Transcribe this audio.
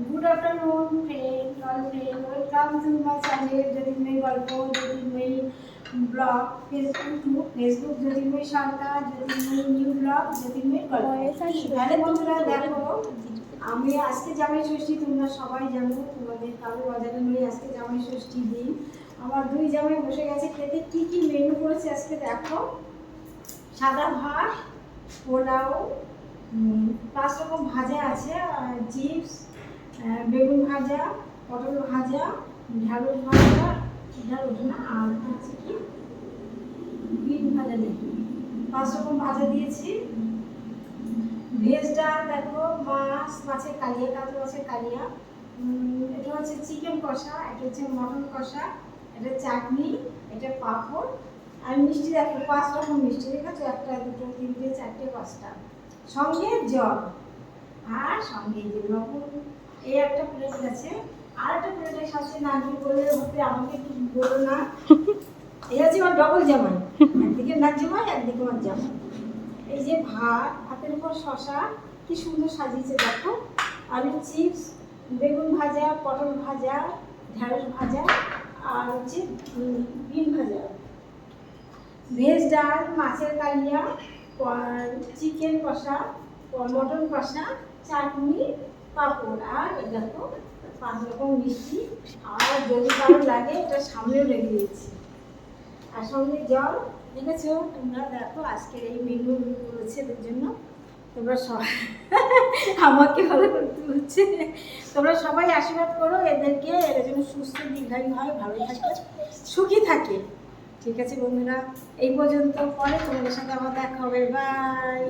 Good afternoon friend all friend welcome to my channel Jyotirmoyee গল্প Jyotirmoyee blog Facebook Facebook Jyotirmoyee Sarkar Jyotirmoyee new blog Jyotirmoyee গল্প hello বন্ধুরা দেখো, আমি আজকে জামাই ষষ্ঠী, তোমরা সবাই জানো, তোমাদের কারও বাজারে নই, আজকে জামাই ষষ্ঠী দিন। আমার দুই জামাই বসে গেছে খেতে। কি কি মেনু করেছে আজকে দেখো? সাদা ভাত, পোলাও পাঁচ রকম ভাজা আছে চিপস বেগুন ভাজা, পটল ভাজা ঢ্যাঁড়স ভাজা ঢ্যাঁড়স না, আর হচ্ছে কি, বিন ভাজা দেখি পাঁচ রকম ভাজা দিয়েছি। ভেজ ডাল দেখো, মাছ মাছের কালিয়া, কাতলা মাছের কালিয়া। এটা হচ্ছে চিকেন কষা, এটা হচ্ছে মটন কষা, এটা চাটনি, এটা পাঁপড়। আর মিষ্টি দেখো পাঁচ রকম মিষ্টি আছে একটা, দুটো, তিনটে, চারটে, পাঁচটা। সঙ্গে জল, আর সঙ্গে যে লবণ। এই একটা প্লেট আছে আর একটা প্লেটের সাথে নারকেল বলে হতে আমাকে একটু বলো না? এই হচ্ছে আমার ডবল জামাই। একদিকে নাচ জামাই, একদিকে আমার জামাই। এই যে ভাত, ভাতের উপর শশা কি সুন্দর সাজিয়েছে দেখো। আলু চিপস বেগুন ভাজা, পটল ভাজা ঢ্যাঁড়স ভাজা, আর হচ্ছে বিন ভাজা। ভেজ ডাল, মাছের কালিয়া চিকেন কষা মটন কষা, চাটনি পাঁপড় আর এই দেখো পাঁচ রকম মিষ্টি। আর যদি কারও লাগে, এটা সামনেও রেখে দিয়েছি। আর সঙ্গে জল। দেখেছ? তোমরা দেখো আজকের এই মেনু করেছে এদের জন্য। তোমরা সবাই আমাকে ভালো করতে হচ্ছে। তোমরা সবাই আশীর্বাদ করো, এদেরকে এরা যেন সুস্থ, দীর্ঘায়ু হয়, ভালো থাকে, সুখী থাকে। ঠিক আছে বন্ধুরা, এই পর্যন্ত পরে তোমাদের সাথে আমার দেখা হবে। বাই